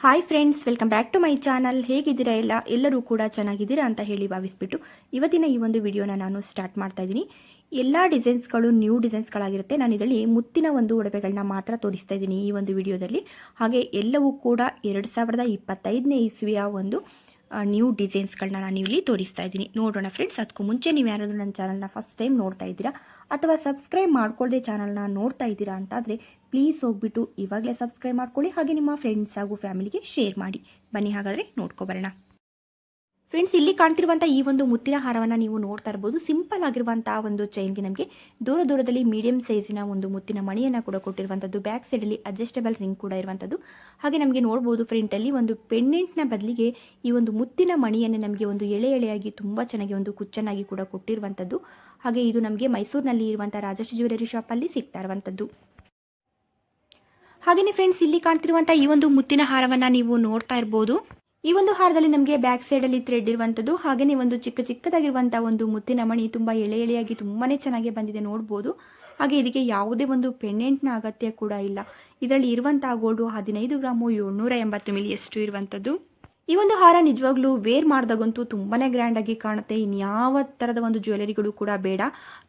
Hi friends welcome back to my channel ಹೇಗಿದ್ದೀರಾ ಎಲ್ಲ? ಎಲ್ಲರೂ ಕೂಡ ಚೆನ್ನಾಗಿದ್ದೀರಾ ಅಂತ ಹೇಳಿ ಭಾವಿಸ್ಬಿಟ್ಟು ಇವತ್ತಿನ ಈ ಒಂದು ವಿಡಿಯೋನ ನಾನು ಸ್ಟಾರ್ಟ್ ಮಾಡ್ತಾ ಇದ್ದೀನಿ. ಎಲ್ಲ ಡಿಸೈನ್ಸ್ಗಳು ನ್ಯೂ ಡಿಸೈನ್ಸ್ಗಳಾಗಿರುತ್ತೆ ನಾನು ಇದರಲ್ಲಿ ಮುತ್ತಿನ ಒಂದು ಒಡವೆಗಳನ್ನ ಮಾತ್ರ ತೋರಿಸ್ತಾ ಇದ್ದೀನಿ ಈ ಒಂದು ವಿಡಿಯೋದಲ್ಲಿ. ಹಾಗೆ ಎಲ್ಲವೂ ಕೂಡ ಎರಡು ಸಾವಿರದ ಇಪ್ಪತ್ತೈದನೇ ಇಸ್ವಿಯ ಒಂದು ನ್ಯೂ ಡಿಸೈನ್ಸ್ಗಳನ್ನ ನಾನು ಇಲ್ಲಿ ತೋರಿಸ್ತಾ ಇದ್ದೀನಿ. ನೋಡೋಣ ಫ್ರೆಂಡ್ಸ್ ಅದಕ್ಕೂ ಮುಂಚೆ ನೀವು ಯಾರಾದರೂ ನನ್ನ ಚಾನಲ್ನ ಫಸ್ಟ್ ಟೈಮ್ ನೋಡ್ತಾ ಇದ್ದೀರಾ? ಅಥವಾ ಸಬ್ಸ್ಕ್ರೈಬ್ ಮಾಡ್ಕೊಳ್ಳದೆ ಚಾನಲ್ನ ನೋಡ್ತಾ ಇದ್ದೀರಾ ಅಂತಾದರೆ ಪ್ಲೀಸ್ ಹೋಗ್ಬಿಟ್ಟು ಇವಾಗಲೇ ಸಬ್ಸ್ಕ್ರೈಬ್ ಮಾಡ್ಕೊಳ್ಳಿ, ಹಾಗೆ ನಿಮ್ಮ ಫ್ರೆಂಡ್ಸ್ ಹಾಗೂ ಫ್ಯಾಮಿಲಿಗೆ ಶೇರ್ ಮಾಡಿ. ಬನ್ನಿ ಹಾಗಾದರೆ ನೋಡ್ಕೊಬರೋಣ ಫ್ರೆಂಡ್ಸ್ ಇಲ್ಲಿ ಕಾಣ್ತಿರುವಂಥ ಈ ಒಂದು ಮುತ್ತಿನ ಹಾರವನ್ನು ನೀವು ನೋಡ್ತಾ ಇರ್ಬೋದು. ಸಿಂಪಲ್ ಆಗಿರುವಂಥ ಒಂದು ಚೈನ್ಗೆ ನಮಗೆ ದೂರ ದೂರದಲ್ಲಿ ಮೀಡಿಯಂ ಸೈಜಿನ ಒಂದು ಮುತ್ತಿನ ಮಣಿಯನ್ನು ಕೂಡ ಕೊಟ್ಟಿರುವಂಥದ್ದು ಬ್ಯಾಕ್ ಸೈಡಲ್ಲಿ ಅಡ್ಜಸ್ಟಬಲ್ ರಿಂಗ್ ಕೂಡ ಇರುವಂಥದ್ದು ಹಾಗೆ ನಮಗೆ ನೋಡ್ಬೋದು ಫ್ರಂಟಲ್ಲಿ ಒಂದು ಪೆಂಡೆಂಟ್ನ ಬದಲಿಗೆ ಈ ಒಂದು ಮುತ್ತಿನ ಮಣಿಯನ್ನು ನಮಗೆ ಒಂದು ಎಳೆ ಎಳೆಯಾಗಿ ತುಂಬ ಚೆನ್ನಾಗಿ ಒಂದು ಕುಚ್ಚನ್ನಾಗಿ ಕೂಡ ಕೊಟ್ಟಿರುವಂಥದ್ದು ಹಾಗೆ ಇದು ನಮಗೆ ಮೈಸೂರಿನಲ್ಲಿ ಇರುವಂಥ ರಾಜಶ್ರೀ ಜ್ಯುವೆಲರಿ ಶಾಪಲ್ಲಿ ಸಿಗ್ತಾ ಇರುವಂಥದ್ದು ಹಾಗೆಯೇ ಫ್ರೆಂಡ್ಸ್ ಇಲ್ಲಿ ಕಾಣ್ತಿರುವಂಥ ಈ ಒಂದು ಮುತ್ತಿನ ಹಾರವನ್ನು ನೀವು ನೋಡ್ತಾ ಇರ್ಬೋದು. ಈ ಒಂದು ಹಾರದಲ್ಲಿ ನಮಗೆ ಬ್ಯಾಕ್ ಸೈಡ್ ಅಲ್ಲಿ ಥ್ರೆಡ್ ಇರುವಂತದ್ದು ಹಾಗೆಯೇ ಒಂದು ಚಿಕ್ಕ ಚಿಕ್ಕದಾಗಿರುವಂತಹ ಒಂದು ಮುತ್ತಿನ ಮಣಿ ತುಂಬಾ ಎಳೆ ಎಳೆಯಾಗಿ ತುಂಬಾನೇ ಚೆನ್ನಾಗಿ ಬಂದಿದೆ ನೋಡಬಹುದು ಹಾಗೆ ಇದಕ್ಕೆ ಯಾವುದೇ ಒಂದು ಪೆಂಡೆಂಟ್ನ ಅಗತ್ಯ ಕೂಡ ಇಲ್ಲ. ಇದರಲ್ಲಿ ಇರುವಂತಹ ಗೋಲ್ಡು ಹದಿನೈದು ಗ್ರಾಮು ಏಳ್ನೂರ ಎಂಬತ್ತು ಮಿಲಿಯಷ್ಟು ಇರುವಂಥದ್ದು ಈ ಒಂದು ಹಾರ ನಿಜವಾಗ್ಲೂ ವೇರ್ ಮಾಡಿದಾಗಂತೂ ತುಂಬಾ ಗ್ರ್ಯಾಂಡಾಗಿ ಕಾಣುತ್ತೆ. ಇನ್ಯಾವ ಥರದ ಒಂದು ಜ್ಯುವೆಲರಿಗಳು ಕೂಡ ಬೇಡ.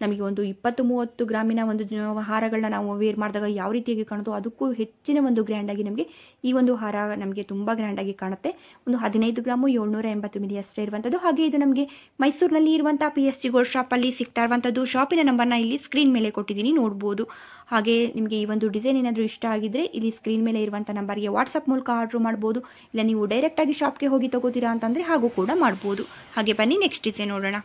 ನಮಗೆ ಒಂದು ಇಪ್ಪತ್ತು ಮೂವತ್ತು ಗ್ರಾಮಿನ ಒಂದು ಹಾರಗಳನ್ನ ನಾವು ವೇರ್ ಮಾಡಿದಾಗ ಯಾವ ರೀತಿಯಾಗಿ ಕಾಣುತ್ತೋ ಅದಕ್ಕೂ ಹೆಚ್ಚಿನ ಒಂದು ಗ್ರ್ಯಾಂಡಾಗಿ ನಮಗೆ ಈ ಒಂದು ಹಾರ ನಮಗೆ ತುಂಬ ಗ್ರ್ಯಾಂಡಾಗಿ ಕಾಣುತ್ತೆ. ಒಂದು ಹದಿನೈದು ಗ್ರಾಮು ಏಳ್ನೂರ ಎಂಬತ್ತು ಮಿಲಿ ಅಷ್ಟೇ ಇರುವಂಥದ್ದು ಹಾಗೆ ಇದು ನಮಗೆ ಮೈಸೂರಿನಲ್ಲಿ ಇರುವಂಥ ಪಿ ಎಸ್ ಜಿ ಗೋಲ್ಡ್ ಶಾಪಲ್ಲಿ ಸಿಗ್ತಾ ಇರುವಂಥದ್ದು ಶಾಪಿನ ನಂಬರ್ನ ಇಲ್ಲಿ ಸ್ಕ್ರೀನ್ ಮೇಲೆ ಕೊಟ್ಟಿದ್ದೀನಿ. ನೋಡ್ಬೋದು. ಹಾಗೆ ನಿಮಗೆ ಈ ಒಂದು ಡಿಸೈನ್ ಏನಾದರೂ ಇಷ್ಟ ಆಗಿದ್ರೆ ಇಲ್ಲಿ ಸ್ಕ್ರೀನ್ ಮೇಲೆ ಇರುವಂಥ ನಂಬರ್ಗೆ ವಾಟ್ಸಪ್ ಮೂಲಕ ಆರ್ಡ್ರ್ ಮಾಡ್ಬೋದು. ಇಲ್ಲ ನೀವು ಡೈರೆಕ್ಟಾಗಿ ಶಾಪ್ಗೆ ಹೋಗಿ ತಗೋತೀರಾ ಅಂತಂದರೆ ಹಾಗೂ ಕೂಡ ಮಾಡ್ಬೋದು. ಹಾಗೆ ಬನ್ನಿ ನೆಕ್ಸ್ಟ್ ಡಿಸೈನ್ ನೋಡೋಣ.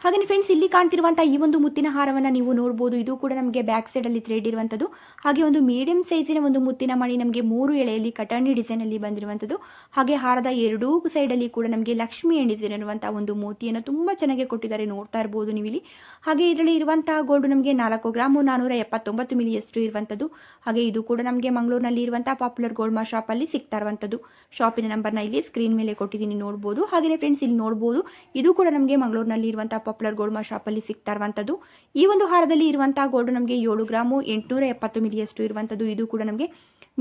ಹಾಗೆ ಫ್ರೆಂಡ್ಸ್ ಇಲ್ಲಿ ಕಾಣ್ತಿರುವಂತಹ ಈ ಒಂದು ಮುತ್ತಿನ ಹಾರವನ್ನು ನೀವು ನೋಡಬಹುದು ಇದು ಕೂಡ ನಮಗೆ ಬ್ಯಾಕ್ ಸೈಡಲ್ಲಿ ಥ್ರೆಡ್ ಇರುವಂತದ್ದು. ಹಾಗೆ ಒಂದು ಮೀಡಿಯಂ ಸೈಜಿನ ಒಂದು ಮುತ್ತಿನ ಮಣಿ ನಮಗೆ ಮೂರು ಎಳೆಯಲ್ಲಿ ಕಟಾಣಿ ಡಿಸೈನ್ ಅಲ್ಲಿ ಬಂದಿರುವಂಥದ್ದು ಹಾಗೆ ಹಾರದ ಎರಡೂ ಸೈಡ್ ಅಲ್ಲಿ ಕೂಡ ನಮಗೆ ಲಕ್ಷ್ಮಿ ಡಿಸೈನ್ ಇರುವಂಥ ಒಂದು ಮೋತಿಯನ್ನು ತುಂಬಾ ಚೆನ್ನಾಗಿ ಕೊಟ್ಟಿದ್ದಾರೆ. ನೋಡ್ತಾ ಇರಬಹುದು ನೀವು ಇಲ್ಲಿ. ಹಾಗೆ ಇದರಲ್ಲಿ ಇರುವಂತಹ ಗೋಲ್ಡ್ ನಮಗೆ ನಾಲ್ಕು ಗ್ರಾಮು ನಾನೂರ ಎಪ್ಪತ್ತೊಂಬತ್ತು ಮಿಲಿಯಷ್ಟು ಇರುವಂತದ್ದು. ಹಾಗೆ ಇದು ಕೂಡ ನಮಗೆ ಮಂಗಳೂರಿನಲ್ಲಿ ಇರುವಂತಹ ಪಾಪ್ಯುಲರ್ ಗೋಲ್ಡ್ ಮಾ ಅಲ್ಲಿ ಸಿಗ್ತಾ ಇರುವಂಥದ್ದು ಶಾಪಿನ ನಂಬರ್ನ ಇಲ್ಲಿ ಸ್ಕ್ರೀನ್ ಮೇಲೆ ಕೊಟ್ಟಿದ್ದೀನಿ ನೋಡಬಹುದು ಹಾಗೆಯೇ ಫ್ರೆಂಡ್ಸ್ ಇಲ್ಲಿ ನೋಡಬಹುದು ಇದು ಕೂಡ ನಮಗೆ ಮಂಗಳೂರಿನಲ್ಲಿ ಇರುವಂಥ ಪಾಪ್ಯುಲರ್ ಗೋಲ್ಡ್ ಮಾ ಶಾಪಲ್ಲಿ ಸಿಗ್ತಾ ಇರುವಂಥದ್ದು ಈ ಒಂದು ಹಾರದಲ್ಲಿ ಇರುವಂತಹ ಗೋಲ್ಡ್ ನಮಗೆ ಏಳು ಗ್ರಾಮು, ಎಂಟುನೂರ ಎಪ್ಪತ್ತು ಮಿಲಿಯಷ್ಟು ಇರುವಂಥದ್ದು. ಇದು ಕೂಡ ನಮಗೆ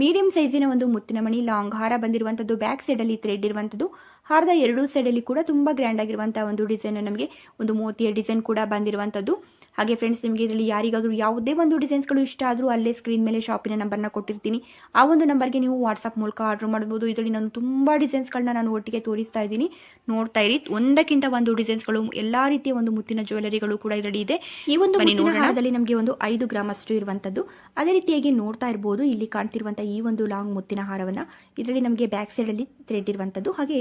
ಮೀಡಿಯಂ ಸೈಜಿನ ಒಂದು ಮುತ್ತಿನ ಮಣಿ ಲಾಂಗ್ ಹಾರ ಬಂದಿರುವಂಥದ್ದು. ಬ್ಯಾಕ್ ಸೈಡಲ್ಲಿ ಥ್ರೆಡ್ ಇರುವಂಥದ್ದು. ಹಾರದ ಎರಡೂ ಸೈಡಲ್ಲಿ ಕೂಡ ತುಂಬ ಗ್ರ್ಯಾಂಡ್ ಆಗಿರುವಂಥ ಒಂದು ಡಿಸೈನ್ ನಮಗೆ ಒಂದು ಮೋತಿಯ ಡಿಸೈನ್ ಕೂಡ ಬಂದಿರುವಂಥದ್ದು. ಹಾಗೆ ಫ್ರೆಂಡ್ಸ್ ನಿಮಗೆ ಇದರಲ್ಲಿ ಯಾರಿಗಾದರೂ ಯಾವುದೇ ಒಂದು ಡಿಸೈನ್ಸ್ಗಳು ಇಷ್ಟ ಆದರೂ ಅಲ್ಲೇ ಸ್ಕ್ರೀನ್ ಮೇಲೆ ಶಾಪಿನ ನಂಬರ್ನ ಕೊಟ್ಟಿರ್ತೀನಿ. ಆ ಒಂದು ನಂಬರ್ಗೆ ನೀವು ವಾಟ್ಸಪ್ ಮೂಲಕ ಆರ್ಡರ್ ಮಾಡ್ಬೋದು. ಇದರಲ್ಲಿ ನಾನು ತುಂಬ ಡಿಸೈನ್ಸ್ಗಳನ್ನ ನಾನು ಒಟ್ಟಿಗೆ ತೋರಿಸ್ತಾ ಇದ್ದೀನಿ. ನೋಡ್ತಾ ಇರಿ. ಒಂದಕ್ಕಿಂತ ಒಂದು ಡಿಸೈನ್ಸ್ಗಳು ಎಲ್ಲ ರೀತಿಯ ಒಂದು ಮುತ್ತಿನ ಜ್ಯುವೆಲರಿಗಳು ಕೂಡ ಇದರಲ್ಲಿ ಇದೆ. ಈ ಒಂದು ಮುತ್ತಿನ ಹಾರದಲ್ಲಿ ನಮಗೆ ಒಂದು ಐದು ಗ್ರಾಮ್ ಅಷ್ಟು ಇರುವಂಥದ್ದು ಅದೇ ರೀತಿಯಾಗಿ ನೋಡ್ತಾ ಇರ್ಬೋದು. ಇಲ್ಲಿ ಕಾಣ್ತಿರುವಂಥ ಈ ಒಂದು ಲಾಂಗ್ ಮುತ್ತಿನ ಹಾರವನ್ನು. ಇದರಲ್ಲಿ ನಮಗೆ ಬ್ಯಾಕ್ ಸೈಡಲ್ಲಿ ಥ್ರೆಡ್ ಇರುವಂಥದ್ದು ಹಾಗೆ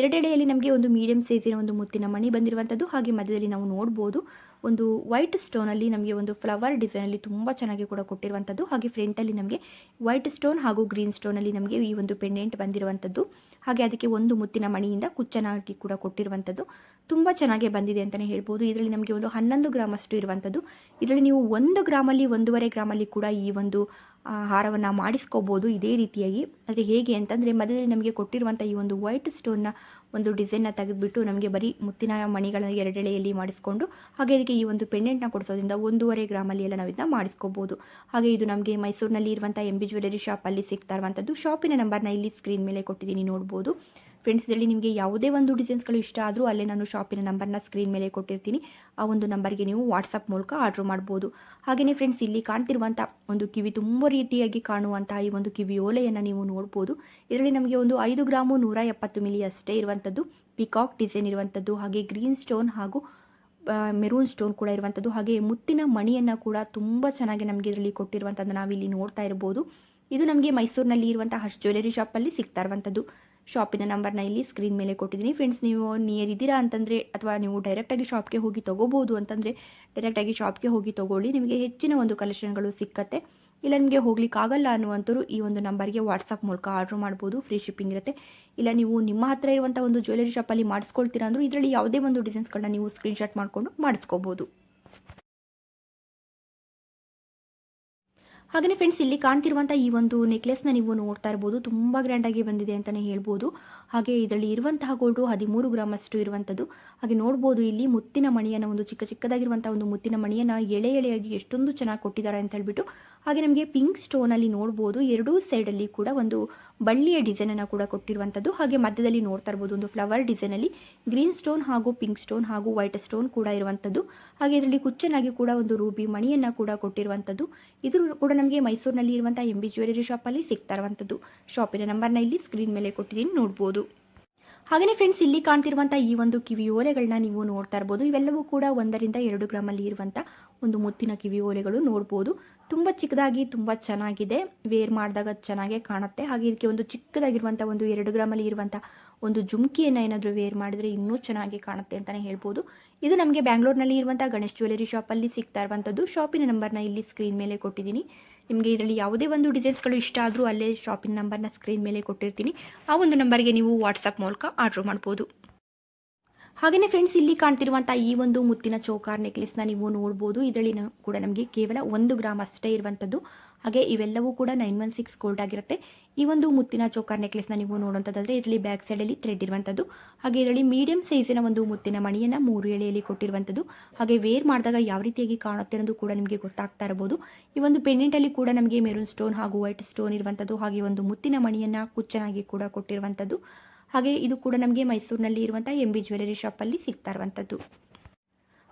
ಎರಡೆಡೆಯಲ್ಲಿ ನಮಗೆ ಒಂದು ಮೀಡಿಯಂ ಸೈಜಿನ ಒಂದು ಮುತ್ತಿನ ಮಣಿ ಬಂದಿರುವಂಥದ್ದು ಹಾಗೆ ಮಧ್ಯದಲ್ಲಿ ನಾವು ನೋಡ್ಬೋದು. ಒಂದು ವೈಟ್ ಸ್ಟೋನಲ್ಲಿ ನಮಗೆ ಒಂದು ಫ್ಲವರ್ ಡಿಸೈನಲ್ಲಿ ತುಂಬ ಚೆನ್ನಾಗಿ ಕೂಡ ಕೊಟ್ಟಿರುವಂಥದ್ದು ಹಾಗೆ ಫ್ರಂಟಲ್ಲಿ ನಮಗೆ ವೈಟ್ ಸ್ಟೋನ್ ಹಾಗೂ ಗ್ರೀನ್ ಸ್ಟೋನಲ್ಲಿ ನಮಗೆ ಈ ಒಂದು ಪೆಂಡೆಂಟ್ ಬಂದಿರುವಂಥದ್ದು ಹಾಗೆ ಅದಕ್ಕೆ ಒಂದು ಮುತ್ತಿನ ಮಣಿಯಿಂದ ಕುಚ್ಚನಾಗಿ ಕೂಡ ಕೊಟ್ಟಿರುವಂಥದ್ದು ತುಂಬ ಚೆನ್ನಾಗಿ ಬಂದಿದೆ ಅಂತಲೇ ಹೇಳ್ಬೋದು. ಇದರಲ್ಲಿ ನಮಗೆ ಒಂದು ಹನ್ನೊಂದು ಗ್ರಾಮಷ್ಟು ಇರುವಂಥದ್ದು ಇದರಲ್ಲಿ ನೀವು ಒಂದು ಗ್ರಾಮಲ್ಲಿ, ಒಂದೂವರೆ ಗ್ರಾಮಲ್ಲಿ ಕೂಡ ಈ ಒಂದು ಹಾರವನ್ನು ಮಾಡಿಸ್ಕೋಬೋದು ಇದೇ ರೀತಿಯಾಗಿ. ಆದರೆ ಹೇಗೆ ಅಂತಂದರೆ ಮಧ್ಯದಲ್ಲಿ ನಮಗೆ ಕೊಟ್ಟಿರುವಂಥ ಈ ಒಂದು ವೈಟ್ ಸ್ಟೋನ್ನ ಒಂದು ಡಿಸೈನ್ನ ತೆಗೆದುಬಿಟ್ಟು ನಮಗೆ ಬರೀ ಮುತ್ತಿನ ಮಣಿಗಳನ್ನು ಎರಡೆಳೆಯಲ್ಲಿ ಮಾಡಿಸ್ಕೊಂಡು, ಹಾಗೆ ಇದಕ್ಕೆ ಈ ಒಂದು ಪೆಂಡೆಂಟ್ನ ಕೊಡಿಸೋದ್ರಿಂದ ಒಂದೂವರೆ ಗ್ರಾಮಲ್ಲಿ ಎಲ್ಲ ನಾವು ಇದನ್ನ ಮಾಡಿಸ್ಕೋಬೋದು. ಹಾಗೆ ಇದು ನಮಗೆ ಮೈಸೂರಿನಲ್ಲಿ ಇರುವಂಥ ಎಂ ಬಿ ಜ್ಯುವೆಲರಿ ಶಾಪಲ್ಲಿ ಸಿಗ್ತಾ ಇರುವಂಥದ್ದು ಶಾಪಿನ ನಂಬರ್ನ ಇಲ್ಲಿ ಸ್ಕ್ರೀನ್ ಮೇಲೆ ಕೊಟ್ಟಿದ್ದೀನಿ, ನೋಡ್ಬೋದು. ಫ್ರೆಂಡ್ಸ್ ಇದರಲ್ಲಿ ನಿಮಗೆ ಯಾವುದೇ ಒಂದು ಡಿಸೈನ್ಸ್ಗಳು ಇಷ್ಟ ಆದರೂ ಅಲ್ಲೇ ನಾನು ಶಾಪಿನ ನಂಬರ್ನ ಸ್ಕ್ರೀನ್ ಮೇಲೆ ಕೊಟ್ಟಿರ್ತೀನಿ. ಆ ಒಂದು ನಂಬರ್ಗೆ ನೀವು ವಾಟ್ಸಪ್ ಮೂಲಕ ಆರ್ಡ್ರ್ ಮಾಡ್ಬೋದು. ಹಾಗೆಯೇ ಫ್ರೆಂಡ್ಸ್ ಇಲ್ಲಿ ಕಾಣ್ತಿರುವಂಥ ಒಂದು ಕಿವಿ ತುಂಬ ರೀತಿಯಾಗಿ ಕಾಣುವಂತಹ ಈ ಒಂದು ಕಿವಿ ಓಲೆಯನ್ನು ನೀವು ನೋಡ್ಬೋದು. ಇದರಲ್ಲಿ ನಮಗೆ ಒಂದು ಐದು ಗ್ರಾಮು ನೂರ ಎಪ್ಪತ್ತು ಮಿಲಿ ಅಷ್ಟೇ ಇರುವಂಥದ್ದು ಪಿಕಾಕ್ ಡಿಸೈನ್ ಇರುವಂಥದ್ದು ಹಾಗೆ ಗ್ರೀನ್ ಸ್ಟೋನ್ ಹಾಗೂ ಮೆರೂನ್ ಸ್ಟೋನ್ ಕೂಡ ಇರುವಂಥದ್ದು ಹಾಗೆ ಮುತ್ತಿನ ಮಣಿಯನ್ನು ಕೂಡ ತುಂಬ ಚೆನ್ನಾಗಿ ನಮಗೆ ಇದರಲ್ಲಿ ಕೊಟ್ಟಿರುವಂಥದ್ದು ನಾವಿಲ್ಲಿ ನೋಡ್ತಾ ಇರ್ಬೋದು. ಇದು ನಮಗೆ ಮೈಸೂರಿನಲ್ಲಿ ಇರುವಂಥ ಹರ್ಷ್ ಜ್ಯುವೆಲರಿ ಶಾಪಲ್ಲಿ ಸಿಗ್ತಾ ಇರುವಂಥದ್ದು ಶಾಪಿನ ನಂಬರ್ನ ಇಲ್ಲಿ ಸ್ಕ್ರೀನ್ ಮೇಲೆ ಕೊಟ್ಟಿದ್ದೀನಿ. ಫ್ರೆಂಡ್ಸ್ ನೀವು ನಿಯರ್ ಇದ್ದೀರಾ ಅಂತಂದರೆ ಅಥವಾ ನೀವು ಡೈರೆಕ್ಟಾಗಿ ಶಾಪ್ಗೆ ಹೋಗಿ ತೊಗೋಬೋದು ಅಂತಂದರೆ ಡೈರೆಕ್ಟಾಗಿ ಶಾಪ್ಗೆ ಹೋಗಿ ತೊಗೊಳ್ಳಿ. ನಿಮಗೆ ಹೆಚ್ಚಿನ ಒಂದು ಕಲೆಕ್ಷನ್ಗಳು ಸಿಕ್ಕತ್ತೆ. ಇಲ್ಲ, ನಿಮಗೆ ಹೋಗ್ಲಿಕ್ಕಾಗಲ್ಲ ಅನ್ನುವಂಥವ್ರು ಈ ಒಂದು ನಂಬರ್ಗೆ ವಾಟ್ಸಪ್ ಮೂಲಕ ಆರ್ಡ್ರ್ ಮಾಡ್ಬೋದು. ಫ್ರೀ ಶಿಪ್ಪಿಂಗ್ ಇರುತ್ತೆ. ಇಲ್ಲ, ನೀವು ನಿಮ್ಮ ಹತ್ರ ಇರುವಂಥ ಒಂದು ಜ್ಯುವೆಲರಿ ಶಾಪಲ್ಲಿ ಮಾಡಿಸ್ಕೊಳ್ತೀರಾ ಅಂದರೂ ಇದರಲ್ಲಿ ಯಾವುದೇ ಒಂದು ಡಿಸೈನ್ಸ್ಗಳನ್ನ ನೀವು ಸ್ಕ್ರೀನ್ಶಾಟ್ ಮಾಡಿಕೊಂಡು ಮಾಡಿಸ್ಕೋಬೋದು. ಹಾಗೆಯೇ ಫ್ರೆಂಡ್ಸ್ ಇಲ್ಲಿ ಕಾಣ್ತಿರುವಂಥ ಈ ಒಂದು ನೆಕ್ಲೆಸ್ನ ನೀವು ನೋಡ್ತಾ ಇರ್ಬೋದು. ತುಂಬ ಗ್ರ್ಯಾಂಡಾಗಿ ಬಂದಿದೆ ಅಂತಲೇ ಹೇಳ್ಬೋದು. ಹಾಗೆ ಇದರಲ್ಲಿ ಇರುವಂತಹ ಗೋಲ್ಡು ಹದಿಮೂರು ಗ್ರಾಮ್ ಅಷ್ಟು ಇರುವಂಥದ್ದು. ಹಾಗೆ ನೋಡ್ಬೋದು ಇಲ್ಲಿ ಮುತ್ತಿನ ಮಣಿಯನ್ನು ಒಂದು ಚಿಕ್ಕ ಚಿಕ್ಕದಾಗಿರುವಂಥ ಒಂದು ಮುತ್ತಿನ ಮಣಿಯನ್ನು ಎಳೆ ಎಳೆಯಾಗಿ ಎಷ್ಟೊಂದು ಚೆನ್ನಾಗಿ ಕೊಟ್ಟಿದ್ದಾರೆ ಅಂತ ಹೇಳ್ಬಿಟ್ಟು. ಹಾಗೆ ನಮಗೆ ಪಿಂಕ್ ಸ್ಟೋನಲ್ಲಿ ನೋಡ್ಬೋದು ಎರಡೂ ಸೈಡಲ್ಲಿ ಕೂಡ ಒಂದು ಬಳ್ಳಿಯ ಡಿಸೈನನ್ನು ಕೂಡ ಕೊಟ್ಟಿರುವಂಥದ್ದು. ಹಾಗೆ ಮಧ್ಯದಲ್ಲಿ ನೋಡ್ತಾ ಇರ್ಬೋದು ಒಂದು ಫ್ಲವರ್ ಡಿಸೈನಲ್ಲಿ ಗ್ರೀನ್ ಸ್ಟೋನ್ ಹಾಗೂ ಪಿಂಕ್ ಸ್ಟೋನ್ ಹಾಗೂ ವೈಟ್ ಸ್ಟೋನ್ ಕೂಡ ಇರುವಂಥದ್ದು. ಹಾಗೆ ಇದರಲ್ಲಿ ಕುಚ್ಚನಾಗಿ ಕೂಡ ಒಂದು ರೂಬಿ ಮಣಿಯನ್ನು ಕೂಡ ಕೊಟ್ಟಿರುವಂಥದ್ದು. ಇದು ಕೂಡ ನಮಗೆ ಮೈಸೂರಿನಲ್ಲಿ ಇರುವಂಥ ಎಂ ಬಿ ಜ್ಯುವೆಲರಿ ಶಾಪಲ್ಲಿ ಸಿಗ್ತಾ ಇರುವಂಥದ್ದು. ಶಾಪಿನ ನಂಬರ್ನ ಇಲ್ಲಿ ಸ್ಕ್ರೀನ್ ಮೇಲೆ ಕೊಟ್ಟಿದ್ದೀನಿ, ನೋಡ್ಬೋದು. ಹಾಗೆಯೇ ಫ್ರೆಂಡ್ಸ್ ಇಲ್ಲಿ ಕಾಣ್ತಿರುವಂಥ ಈ ಒಂದು ಕಿವಿ ಓಲೆಗಳನ್ನ ನೀವು ನೋಡ್ತಾ ಇರ್ಬೋದು. ಇವೆಲ್ಲವೂ ಕೂಡ ಒಂದರಿಂದ ಎರಡು ಗ್ರಾಮಲ್ಲಿ ಇರುವಂಥ ಒಂದು ಮುತ್ತಿನ ಕಿವಿ ಓಲೆಗಳು ನೋಡ್ಬೋದು. ತುಂಬ ಚಿಕ್ಕದಾಗಿ, ತುಂಬ ಚೆನ್ನಾಗಿದೆ. ವೇರ್ ಮಾಡಿದಾಗ ಚೆನ್ನಾಗೇ ಕಾಣುತ್ತೆ. ಹಾಗೆ ಇದಕ್ಕೆ ಒಂದು ಚಿಕ್ಕದಾಗಿರುವಂಥ ಒಂದು ಎರಡು ಗ್ರಾಮಲ್ಲಿ ಇರುವಂಥ ಒಂದು ಜುಮ್ಕಿಯನ್ನು ಏನಾದರೂ ವೇರ್ ಮಾಡಿದರೆ ಇನ್ನೂ ಚೆನ್ನಾಗಿ ಕಾಣುತ್ತೆ ಅಂತಲೇ ಹೇಳ್ಬೋದು. ಇದು ನಮಗೆ ಬ್ಯಾಂಗ್ಳೂರ್ನಲ್ಲಿ ಇರುವಂಥ ಗಣೇಶ್ ಜ್ಯುವೆಲರಿ ಶಾಪಲ್ಲಿ ಸಿಗ್ತಾ ಇರುವಂಥದ್ದು ಶಾಪಿನ ನಂಬರ್ನ ಇಲ್ಲಿ ಸ್ಕ್ರೀನ್ ಮೇಲೆ ಕೊಟ್ಟಿದ್ದೀನಿ. ನಿಮಗೆ ಇದರಲ್ಲಿ ಯಾವುದೇ ಒಂದು ಡಿಸೈನ್ಸ್ಗಳು ಇಷ್ಟ ಆದರೂ ಅಲ್ಲೇ ಶಾಪಿಂಗ್ ನಂಬರ್ನ ಸ್ಕ್ರೀನ್ ಮೇಲೆ ಕೊಟ್ಟಿರ್ತೀನಿ. ಆ ಒಂದು ನಂಬರ್ಗೆ ನೀವು ವಾಟ್ಸಪ್ ಮೂಲಕ ಆರ್ಡ್ರ್ ಮಾಡ್ಬೋದು. ಹಾಗೆಯೇ ಫ್ರೆಂಡ್ಸ್ ಇಲ್ಲಿ ಕಾಣ್ತಿರುವಂಥ ಈ ಒಂದು ಮುತ್ತಿನ ಚೌಕಾರ್ ನೆಕ್ಲೆಸ್ನ ನೀವು ನೋಡ್ಬೋದು. ಇದರಲ್ಲಿ ಕೂಡ ನಮಗೆ ಕೇವಲ ಒಂದು ಗ್ರಾಮ್ ಅಷ್ಟೇ ಇರುವಂಥದ್ದು ಹಾಗೆ ಇವೆಲ್ಲವೂ ಕೂಡ ನೈನ್ ಒನ್ ಸಿಕ್ಸ್ ಗೋಲ್ಡ್ ಆಗಿರುತ್ತೆ. ಈ ಒಂದು ಮುತ್ತಿನ ಚೋಕಾರ್ ನೆಕ್ಲೆಸ್ನ ನೀವು ನೋಡುವಂಥದ್ದಾದರೆ ಇದರಲ್ಲಿ ಬ್ಯಾಕ್ ಸೈಡಲ್ಲಿ ಥ್ರೆಡ್ ಇರುವಂಥದ್ದು ಹಾಗೆ ಇದರಲ್ಲಿ ಮೀಡಿಯಂ ಸೈಜಿನ ಒಂದು ಮುತ್ತಿನ ಮಣಿಯನ್ನು ಮೂರು ಎಳೆಯಲ್ಲಿ ಕೊಟ್ಟಿರುವಂಥದ್ದು ಹಾಗೆ ವೇರ್ ಮಾಡಿದಾಗ ಯಾವ ರೀತಿಯಾಗಿ ಕಾಣುತ್ತೆ ಅನ್ನೋದು ಕೂಡ ನಿಮಗೆ ಗೊತ್ತಾಗ್ತಾ ಇರಬಹುದು. ಈ ಒಂದು ಪೆಂಡೆಂಟಲ್ಲಿ ಕೂಡ ನಮಗೆ ಮೆರೂನ್ ಸ್ಟೋನ್ ಹಾಗೂ ವೈಟ್ ಸ್ಟೋನ್ ಇರುವಂಥದ್ದು ಹಾಗೆ ಒಂದು ಮುತ್ತಿನ ಮಣಿಯನ್ನು ಕುಚ್ಚನಾಗಿ ಕೂಡ ಕೊಟ್ಟಿರುವಂಥದ್ದು ಹಾಗೆ ಇದು ಕೂಡ ನಮಗೆ ಮೈಸೂರಿನಲ್ಲಿ ಇರುವಂಥ ಎಂ ಬಿ ಜ್ಯುವೆಲರಿ ಶಾಪಲ್ಲಿ ಸಿಗ್ತಾ ಇರುವಂಥದ್ದು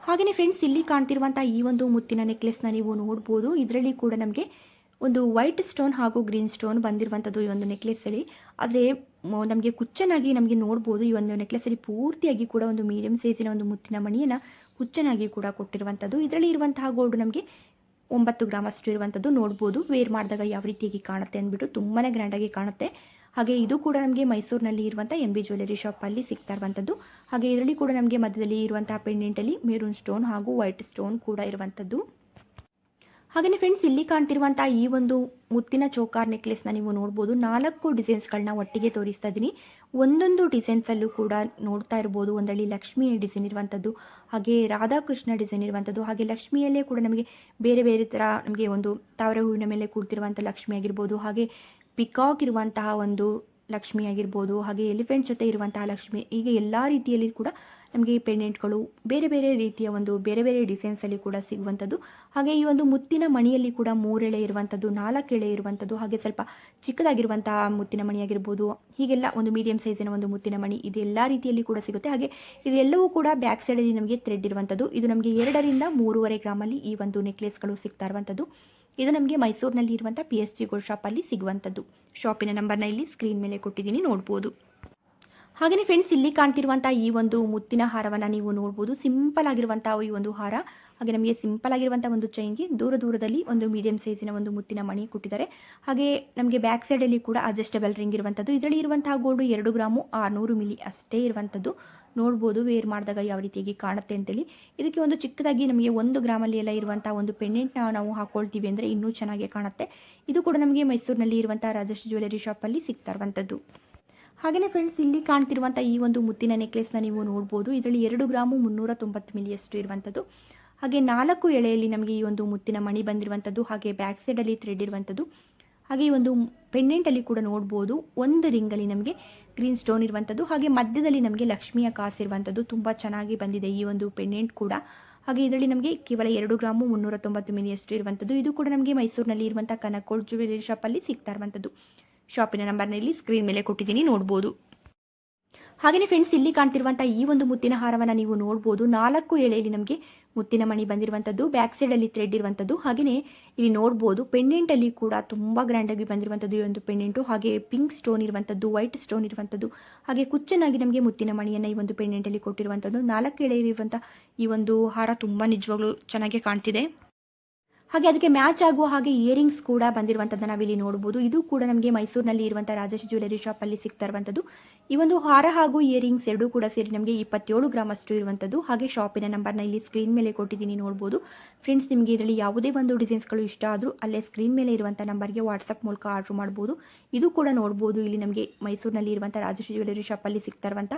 ಹಾಗೆಯೇ ಫ್ರೆಂಡ್ಸ್ ಇಲ್ಲಿ ಕಾಣ್ತಿರುವಂಥ ಈ ಒಂದು ಮುತ್ತಿನ ನೆಕ್ಲೆಸ್ನ ನೀವು ನೋಡ್ಬೋದು. ಇದರಲ್ಲಿ ಕೂಡ ನಮಗೆ ಒಂದು ವೈಟ್ ಸ್ಟೋನ್ ಹಾಗೂ ಗ್ರೀನ್ ಸ್ಟೋನ್ ಬಂದಿರುವಂಥದ್ದು ಈ ಒಂದು ನೆಕ್ಲೆಸ್ಸಲ್ಲಿ ಆದರೆ ನಮಗೆ ಕುಚ್ಚನಾಗಿ ನಮಗೆ ನೋಡ್ಬೋದು ಈ ಒಂದು ನೆಕ್ಲೆಸ್ಸಲ್ಲಿ ಪೂರ್ತಿಯಾಗಿ ಕೂಡ ಒಂದು ಮೀಡಿಯಂ ಸೈಜಿನ ಒಂದು ಮುತ್ತಿನ ಮಣಿಯನ್ನು ಕುಚ್ಚನಾಗಿ ಕೂಡ ಕೊಟ್ಟಿರುವಂಥದ್ದು ಇದರಲ್ಲಿ ಇರುವಂತಹ ಗೋಲ್ಡ್ ನಮಗೆ ಒಂಬತ್ತು ಗ್ರಾಮ್ ಅಷ್ಟು ಇರುವಂಥದ್ದು ನೋಡ್ಬೋದು. ವೇರ್ ಮಾಡಿದಾಗ ಯಾವ ರೀತಿಯಾಗಿ ಕಾಣುತ್ತೆ ಅಂದ್ಬಿಟ್ಟು ತುಂಬಾ ಗ್ರ್ಯಾಂಡಾಗಿ ಕಾಣುತ್ತೆ. ಹಾಗೆ ಇದು ಕೂಡ ನಮಗೆ ಮೈಸೂರಿನಲ್ಲಿ ಇರುವಂಥ ಎಂ ಬಿ ಜ್ಯುವೆಲರಿ ಶಾಪಲ್ಲಿ ಸಿಗ್ತಾ ಇರುವಂಥದ್ದು ಹಾಗೆ ಇದರಲ್ಲಿ ಕೂಡ ನಮಗೆ ಮಧ್ಯದಲ್ಲಿ ಇರುವಂತಹ ಪೆಂಡೆಂಟಲ್ಲಿ ಮೇರೂನ್ ಸ್ಟೋನ್ ಹಾಗೂ ವೈಟ್ ಸ್ಟೋನ್ ಕೂಡ ಇರುವಂಥದ್ದು ಹಾಗೆಯೇ ಫ್ರೆಂಡ್ಸ್ ಇಲ್ಲಿ ಕಾಣ್ತಿರುವಂಥ ಈ ಒಂದು ಮುತ್ತಿನ ಚೌಕಾರ್ ನೆಕ್ಲೆಸ್ನ ನೀವು ನೋಡ್ಬೋದು. ನಾಲ್ಕು ಡಿಸೈನ್ಸ್ಗಳನ್ನ ಒಟ್ಟಿಗೆ ತೋರಿಸ್ತಾ ಇದ್ದೀನಿ. ಒಂದೊಂದು ಡಿಸೈನ್ಸಲ್ಲೂ ಕೂಡ ನೋಡ್ತಾ ಇರ್ಬೋದು. ಒಂದರಲ್ಲಿ ಲಕ್ಷ್ಮಿಯ ಡಿಸೈನ್ ಇರುವಂಥದ್ದು ಹಾಗೆ ರಾಧಾಕೃಷ್ಣ ಡಿಸೈನ್ ಇರುವಂಥದ್ದು ಹಾಗೆ ಲಕ್ಷ್ಮಿಯಲ್ಲೇ ಕೂಡ ನಮಗೆ ಬೇರೆ ಬೇರೆ ಥರ ನಮಗೆ ಒಂದು ತಾವರೆ ಹೂವಿನ ಮೇಲೆ ಕೂಡ್ತಿರುವಂಥ ಲಕ್ಷ್ಮಿ ಆಗಿರ್ಬೋದು. ಹಾಗೆ ಪಿಕಾಕ್ ಇರುವಂತಹ ಒಂದು ಲಕ್ಷ್ಮಿ ಆಗಿರ್ಬೋದು, ಹಾಗೆ ಎಲಿಫೆಂಟ್ ಜೊತೆ ಇರುವಂತಹ ಲಕ್ಷ್ಮಿ, ಹೀಗೆ ಎಲ್ಲ ರೀತಿಯಲ್ಲಿ ಕೂಡ ನಮಗೆ ಈ ಪೆಂಡೆಂಟ್ಗಳು ಬೇರೆ ಬೇರೆ ರೀತಿಯ ಒಂದು ಬೇರೆ ಬೇರೆ ಡಿಸೈನ್ಸಲ್ಲಿ ಕೂಡ ಸಿಗುವಂಥದ್ದು. ಹಾಗೆ ಈ ಒಂದು ಮುತ್ತಿನ ಮಣಿಯಲ್ಲಿ ಕೂಡ ಮೂರೆಳೆ ಇರುವಂಥದ್ದು ನಾಲ್ಕು ಎಳೆ ಇರುವಂಥದ್ದು, ಹಾಗೆ ಸ್ವಲ್ಪ ಚಿಕ್ಕದಾಗಿರುವಂತಹ ಮುತ್ತಿನ ಮಣಿ ಆಗಿರ್ಬೋದು, ಹೀಗೆಲ್ಲ ಒಂದು ಮೀಡಿಯಂ ಸೈಜಿನ ಒಂದು ಮುತ್ತಿನ ಮಣಿ ಇದೆಲ್ಲ ರೀತಿಯಲ್ಲಿ ಕೂಡ ಸಿಗುತ್ತೆ. ಹಾಗೆ ಇದೆಲ್ಲವೂ ಕೂಡ ಬ್ಯಾಕ್ ಸೈಡಲ್ಲಿ ನಮಗೆ ಥ್ರೆಡ್ ಇರುವಂಥದ್ದು. ಇದು ನಮಗೆ ಎರಡರಿಂದ ಮೂರುವರೆ ಗ್ರಾಮಲ್ಲಿ ಈ ಒಂದು ನೆಕ್ಲೆಸ್ಗಳು ಸಿಗ್ತಾ ಇರುವಂಥದ್ದು. ಇದು ನಮಗೆ ಮೈಸೂರಿನಲ್ಲಿ ಇರುವಂಥ ಪಿ ಎಸ್ ಜಿ ಗೋಲ್ಡ್ ಶಾಪಲ್ಲಿ ಸಿಗುವಂಥದ್ದು. ಶಾಪಿನ ನಂಬರ್ನ ಇಲ್ಲಿ ಸ್ಕ್ರೀನ್ ಮೇಲೆ ಕೊಟ್ಟಿದ್ದೀನಿ, ನೋಡ್ಬೋದು. ಹಾಗೆಯೇ ಫ್ರೆಂಡ್ಸ್ ಇಲ್ಲಿ ಕಾಣ್ತಿರುವಂಥ ಈ ಒಂದು ಮುತ್ತಿನ ಹಾರವನ್ನು ನೀವು ನೋಡ್ಬೋದು. ಸಿಂಪಲ್ ಆಗಿರುವಂಥ ಈ ಒಂದು ಹಾರ. ಹಾಗೆ ನಮಗೆ ಸಿಂಪಲ್ ಆಗಿರುವಂಥ ಒಂದು ಚೈನ್ಗೆ ದೂರ ದೂರದಲ್ಲಿ ಒಂದು ಮೀಡಿಯಂ ಸೈಜಿನ ಒಂದು ಮುತ್ತಿನ ಮಣಿ ಕೊಟ್ಟಿದ್ದಾರೆ. ಹಾಗೆ ನಮಗೆ ಬ್ಯಾಕ್ ಸೈಡಲ್ಲಿ ಕೂಡ ಅಡ್ಜಸ್ಟಬಲ್ ರಿಂಗ್ ಇರುವಂಥದ್ದು. ಇದರಲ್ಲಿ ಇರುವಂತಹ ಗೋಲ್ಡು ಎರಡು ಗ್ರಾಮು ಆರುನೂರು ಮಿಲಿ ಅಷ್ಟೇ ಇರುವಂಥದ್ದು. ನೋಡ್ಬೋದು ವೇರ್ ಮಾಡಿದಾಗ ಯಾವ ರೀತಿಯಾಗಿ ಕಾಣುತ್ತೆ ಅಂತೇಳಿ. ಇದಕ್ಕೆ ಒಂದು ಚಿಕ್ಕದಾಗಿ ನಮಗೆ ಒಂದು ಗ್ರಾಮಲ್ಲಿ ಎಲ್ಲ ಇರುವಂಥ ಒಂದು ಪೆಂಡೆಂಟ್ನ ನಾವು ಹಾಕೊಳ್ತೀವಿ ಅಂದರೆ ಇನ್ನೂ ಚೆನ್ನಾಗಿ ಕಾಣುತ್ತೆ. ಇದು ಕೂಡ ನಮಗೆ ಮೈಸೂರಿನಲ್ಲಿ ಇರುವಂಥ ರಾಜಶ್ರೀ ಜ್ಯುವೆಲರಿ ಶಾಪಲ್ಲಿ ಸಿಗ್ತಾ ಇರುವಂಥದ್ದು ಹಾಗೆಯೇ ಫ್ರೆಂಡ್ಸ್ ಇಲ್ಲಿ ಕಾಣ್ತಿರುವಂಥ ಈ ಒಂದು ಮುತ್ತಿನ ನೆಕ್ಲೆಸ್ನ ನೀವು ನೋಡ್ಬೋದು. ಇದರಲ್ಲಿ ಎರಡು ಗ್ರಾಮು ಮುನ್ನೂರ ತೊಂಬತ್ತು ಮಿಲಿಯಷ್ಟು ಇರುವಂಥದ್ದು ಹಾಗೆ ನಾಲ್ಕು ಎಳೆಯಲ್ಲಿ ನಮಗೆ ಈ ಒಂದು ಮುತ್ತಿನ ಮಣಿ ಬಂದಿರುವಂಥದ್ದು ಹಾಗೆ ಬ್ಯಾಕ್ ಸೈಡಲ್ಲಿ ಥ್ರೆಡ್ ಇರುವಂಥದ್ದು ಹಾಗೆ ಈ ಒಂದು ಪೆಂಡೆಂಟಲ್ಲಿ ಕೂಡ ನೋಡ್ಬೋದು, ಒಂದು ರಿಂಗಲ್ಲಿ ನಮಗೆ ಗ್ರೀನ್ ಸ್ಟೋನ್ ಇರುವಂಥದ್ದು ಹಾಗೆ ಮಧ್ಯದಲ್ಲಿ ನಮಗೆ ಲಕ್ಷ್ಮಿಯ ಕಾಸು ಇರುವಂಥದ್ದು ತುಂಬ ಚೆನ್ನಾಗಿ ಬಂದಿದೆ ಈ ಒಂದು ಪೆಂಡೆಂಟ್ ಕೂಡ. ಹಾಗೆ ಇದರಲ್ಲಿ ನಮಗೆ ಕೇವಲ ಎರಡು ಗ್ರಾಮು ಮುನ್ನೂರ ತೊಂಬತ್ತು ಮಿಲಿಯಷ್ಟು ಇರುವಂಥದ್ದು ಇದು ಕೂಡ ನಮಗೆ ಮೈಸೂರಿನಲ್ಲಿ ಇರುವಂಥ ಕನಕೋಳ್ ಜ್ಯುವೆಲರಿ ಶಾಪಲ್ಲಿ ಸಿಗ್ತಾ ಇರುವಂಥದ್ದು ಶಾಪಿನ ನಂಬರ್ನಲ್ಲಿ ಸ್ಕ್ರೀನ್ ಮೇಲೆ ಕೊಟ್ಟಿದ್ದೀನಿ, ನೋಡ್ಬೋದು. ಹಾಗೆಯೇ ಫ್ರೆಂಡ್ಸ್ ಇಲ್ಲಿ ಕಾಣ್ತಿರುವಂಥ ಈ ಒಂದು ಮುತ್ತಿನ ಹಾರವನ್ನು ನೀವು ನೋಡ್ಬೋದು. ನಾಲ್ಕು ಎಳೆಯಲ್ಲಿ ನಮಗೆ ಮುತ್ತಿನ ಮಣಿ ಬಂದಿರುವಂಥದ್ದು ಬ್ಯಾಕ್ ಸೈಡಲ್ಲಿ ಥ್ರೆಡ್ ಇರುವಂಥದ್ದು ಹಾಗೆಯೇ ಇಲ್ಲಿ ನೋಡ್ಬೋದು ಪೆಂಡೆಂಟಲ್ಲಿ ಕೂಡ ತುಂಬ ಗ್ರ್ಯಾಂಡಾಗಿ ಬಂದಿರುವಂಥದ್ದು ಈ ಒಂದು ಪೆಂಡೆಂಟು ಹಾಗೆ ಪಿಂಕ್ ಸ್ಟೋನ್ ಇರುವಂಥದ್ದು ವೈಟ್ ಸ್ಟೋನ್ ಇರುವಂಥದ್ದು ಹಾಗೆ ಕುಚ್ಚನಾಗಿ ನಮಗೆ ಮುತ್ತಿನ ಮಣಿಯನ್ನು ಈ ಒಂದು ಪೆಂಡೆಂಟಲ್ಲಿ ಕೊಟ್ಟಿರುವಂಥದ್ದು ನಾಲ್ಕು ಎಳೆ ಇರುವಂಥ ಈ ಒಂದು ಹಾರ ತುಂಬ ನಿಜವಾಗ್ಲೂ ಚೆನ್ನಾಗಿ ಕಾಣ್ತಿದೆ. ಹಾಗೆ ಅದಕ್ಕೆ ಮ್ಯಾಚ್ ಆಗುವ ಹಾಗೆ ಇಯರಿಂಗ್ಸ್ ಕೂಡ ಬಂದಿರುವಂಥದ್ದನ್ನು ನಾವಿಲ್ಲಿ ನೋಡಬಹುದು ಇದು ಕೂಡ ನಮಗೆ ಮೈಸೂರಿನಲ್ಲಿ ಇರುವಂಥ ರಾಜೇಶ್ ಜ್ಯುವೆಲರಿ ಶಾಪಲ್ಲಿ ಸಿಗ್ತಾ ಇರುವಂಥದ್ದು ಈ ಒಂದು ಹಾರ ಹಾಗೂ ಇಯರಿಂಗ್ಸ್ ಎರಡೂ ಕೂಡ ಸೇರಿ ನಮಗೆ ಇಪ್ಪತ್ತೇಳು ಗ್ರಾಮ್ ಅಷ್ಟು ಇರುವಂಥದ್ದು ಹಾಗೆ ಶಾಪಿನ ನಂಬರ್ನ ಇಲ್ಲಿ ಸ್ಕ್ರೀನ್ ಮೇಲೆ ಕೊಟ್ಟಿದ್ದೀನಿ ನೋಡಬಹುದು ಫ್ರೆಂಡ್ಸ್ ನಿಮಗೆ ಇದರಲ್ಲಿ ಯಾವುದೇ ಒಂದು ಡಿಸೈನ್ಸ್ಗಳು ಇಷ್ಟ ಆದರೂ ಅಲ್ಲೇ ಸ್ಕ್ರೀನ್ ಮೇಲೆ ಇರುವಂಥ ನಂಬರ್ಗೆ ವಾಟ್ಸಪ್ ಮೂಲಕ ಆರ್ಡರ್ ಮಾಡಬಹುದು ಇದು ಕೂಡ ನೋಡ್ಬೋದು. ಇಲ್ಲಿ ನಮಗೆ ಮೈಸೂರಿನಲ್ಲಿ ಇರುವಂಥ ರಾಜೇಶ್ ಜ್ಯುವೆಲರಿ ಶಾಪಲ್ಲಿ ಸಿಗ್ತಾ ಇರುವಂಥ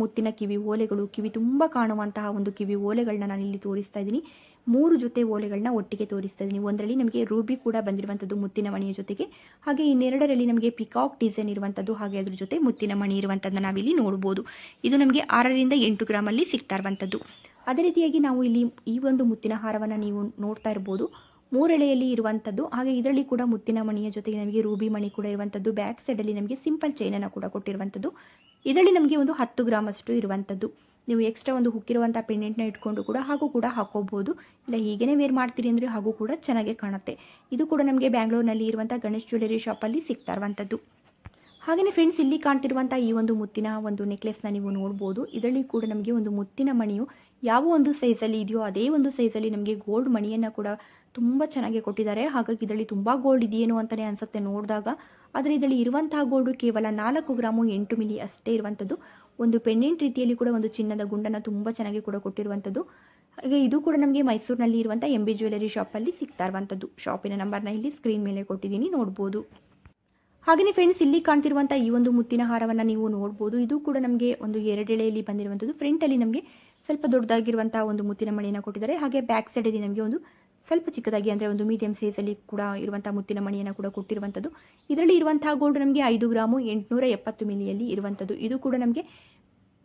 ಮುತ್ತಿನ ಕಿವಿ ಓಲೆಗಳು, ಕಿವಿ ತುಂಬ ಕಾಣುವಂತಹ ಒಂದು ಕಿವಿ ಓಲೆಗಳನ್ನ ನಾನು ಇಲ್ಲಿ ತೋರಿಸ್ತಾ ಇದ್ದೀನಿ. ಮೂರು ಜೊತೆ ಓಲೆಗಳನ್ನ ಒಟ್ಟಿಗೆ ತೋರಿಸ್ತಾ ನೀವು ಒಂದರಲ್ಲಿ ನಮಗೆ ರೂಬಿ ಕೂಡ ಬಂದಿರುವಂಥದ್ದು ಮುತ್ತಿನ ಮಣಿಯ ಜೊತೆಗೆ, ಹಾಗೆ ಇನ್ನೆರಡರಲ್ಲಿ ನಮಗೆ ಪಿಕಾಕ್ ಡಿಸೈನ್ ಇರುವಂಥದ್ದು ಹಾಗೆ ಅದ್ರ ಜೊತೆ ಮುತ್ತಿನ ಮಣಿ ಇರುವಂಥದ್ದನ್ನ ನಾವಿಲ್ಲಿ ನೋಡ್ಬೋದು. ಇದು ನಮಗೆ ಆರರಿಂದ ಎಂಟು ಗ್ರಾಮಲ್ಲಿ ಸಿಗ್ತಾ ಇರುವಂಥದ್ದು ಅದೇ ರೀತಿಯಾಗಿ ನಾವು ಇಲ್ಲಿ ಈ ಒಂದು ಮುತ್ತಿನ ಹಾರವನ್ನು ನೀವು ನೋಡ್ತಾ ಇರ್ಬೋದು. ಮೂರೆಳೆಯಲ್ಲಿ ಇರುವಂಥದ್ದು ಹಾಗೆ ಇದರಲ್ಲಿ ಕೂಡ ಮುತ್ತಿನ ಮಣಿಯ ಜೊತೆಗೆ ನಮಗೆ ರೂಬಿ ಮಣಿ ಕೂಡ ಇರುವಂಥದ್ದು ಬ್ಯಾಕ್ ಸೈಡಲ್ಲಿ ನಮಗೆ ಸಿಂಪಲ್ ಚೈನನ್ನು ಕೂಡ ಕೊಟ್ಟಿರುವಂಥದ್ದು ಇದರಲ್ಲಿ ನಮಗೆ ಒಂದು ಹತ್ತು ಗ್ರಾಮ್ ಅಷ್ಟು ಇರುವಂಥದ್ದು ನೀವು ಎಕ್ಸ್ಟ್ರಾ ಒಂದು ಹುಕ್ಕಿರುವಂಥ ಪೆಂಡೆಂಟ್ನ ಇಟ್ಕೊಂಡು ಕೂಡ ಹಾಗೂ ಕೂಡ ಹಾಕೋಬಹುದು ಇಲ್ಲ ಹೀಗೇ ವೇರ್ ಮಾಡ್ತೀರಿ ಅಂದರೆ ಹಾಗೂ ಕೂಡ ಚೆನ್ನಾಗೇ ಕಾಣುತ್ತೆ. ಇದು ಕೂಡ ನಮಗೆ ಬ್ಯಾಂಗ್ಳೂರಿನಲ್ಲಿ ಇರುವಂಥ ಗಣೇಶ್ ಜ್ಯುವೆಲರಿ ಶಾಪಲ್ಲಿ ಸಿಗ್ತಾ ಇರುವಂಥದ್ದು ಹಾಗೆಯೇ ಫ್ರೆಂಡ್ಸ್ ಇಲ್ಲಿ ಕಾಣ್ತಿರುವಂಥ ಈ ಒಂದು ಮುತ್ತಿನ ಒಂದು ನೆಕ್ಲೆಸ್ನ ನೀವು ನೋಡ್ಬೋದು. ಇದರಲ್ಲಿ ಕೂಡ ನಮಗೆ ಒಂದು ಮುತ್ತಿನ ಮಣಿಯು ಯಾವ ಒಂದು ಸೈಜಲ್ಲಿ ಇದೆಯೋ ಅದೇ ಒಂದು ಸೈಜಲ್ಲಿ ನಮಗೆ ಗೋಲ್ಡ್ ಮಣಿಯನ್ನು ಕೂಡ ತುಂಬ ಚೆನ್ನಾಗಿ ಕೊಟ್ಟಿದ್ದಾರೆ. ಹಾಗಾಗಿ ಇದರಲ್ಲಿ ತುಂಬ ಗೋಲ್ಡ್ ಇದೆಯೇನೋ ಅಂತಲೇ ಅನಿಸುತ್ತೆ ನೋಡಿದಾಗ. ಆದರೆ ಇದರಲ್ಲಿ ಇರುವಂತಹ ಗೋಲ್ಡು ಕೇವಲ ನಾಲ್ಕು ಗ್ರಾಮು ಎಂಟು ಮಿಲಿ ಅಷ್ಟೇ ಇರುವಂಥದ್ದು ಒಂದು ಪೆಂಡೆಂಟ್ ರೀತಿಯಲ್ಲಿ ಕೂಡ ಒಂದು ಚಿನ್ನದ ಗುಂಡನ್ನು ತುಂಬ ಚೆನ್ನಾಗಿ ಕೂಡ ಕೊಟ್ಟಿರುವಂಥದ್ದು ಹಾಗೆ ಇದು ಕೂಡ ನಮಗೆ ಮೈಸೂರಿನಲ್ಲಿ ಇರುವಂಥ ಎಂ ಬಿ ಜ್ಯುವೆಲರಿ ಶಾಪಲ್ಲಿ ಸಿಗ್ತಾ ಇರುವಂಥದ್ದು ಶಾಪಿನ ನಂಬರ್ನ ಇಲ್ಲಿ ಸ್ಕ್ರೀನ್ ಮೇಲೆ ಕೊಟ್ಟಿದ್ದೀನಿ, ನೋಡ್ಬೋದು. ಹಾಗೆಯೇ ಫ್ರೆಂಡ್ಸ್ ಇಲ್ಲಿ ಕಾಣ್ತಿರುವಂಥ ಈ ಒಂದು ಮುತ್ತಿನ ಹಾರವನ್ನು ನೀವು ನೋಡ್ಬೋದು. ಇದು ಕೂಡ ನಮಗೆ ಒಂದು ಎರಡೆಳೆಯಲ್ಲಿ ಬಂದಿರುವಂಥದ್ದು ಫ್ರಂಟಲ್ಲಿ ನಮಗೆ ಸ್ವಲ್ಪ ದೊಡ್ಡದಾಗಿರುವಂಥ ಒಂದು ಮುತ್ತಿನ ಮಣಿಯನ್ನು ಕೊಟ್ಟಿದ್ದಾರೆ. ಹಾಗೆ ಬ್ಯಾಕ್ ಸೈಡಲ್ಲಿ ನಮಗೆ ಒಂದು ಸ್ವಲ್ಪ ಚಿಕ್ಕದಾಗಿ ಅಂದರೆ ಒಂದು ಮೀಡಿಯಂ ಸೈಜಲ್ಲಿ ಕೂಡ ಇರುವಂಥ ಮುತ್ತಿನ ಮಣಿಯನ್ನು ಕೂಡ ಕೊಟ್ಟಿರುವಂಥದ್ದು ಇದರಲ್ಲಿ ಇರುವಂತಹ ಗೋಲ್ಡ್ ನಮಗೆ ಐದು ಗ್ರಾಮು ಎಂಟುನೂರ ಎಪ್ಪತ್ತು ಮಿಲಿಯಲ್ಲಿ ಇರುವಂಥದ್ದು ಇದು ಕೂಡ ನಮಗೆ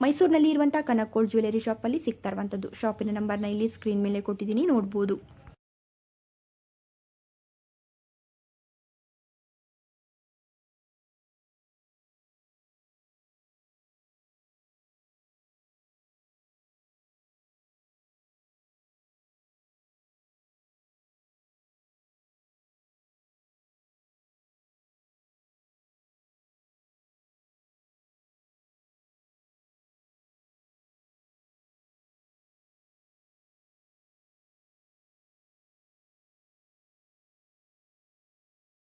ಮೈಸೂರಿನಲ್ಲಿ ಇರುವಂಥ ಕನಕ್ ಗೋಲ್ಡ್ ಜ್ಯುವೆಲರಿ ಶಾಪಲ್ಲಿ ಸಿಗ್ತಾ ಇರುವಂಥದ್ದು ಶಾಪಿನ ನಂಬರ್ನ ಇಲ್ಲಿ ಸ್ಕ್ರೀನ್ ಮೇಲೆ ಕೊಟ್ಟಿದ್ದೀನಿ, ನೋಡ್ಬೋದು.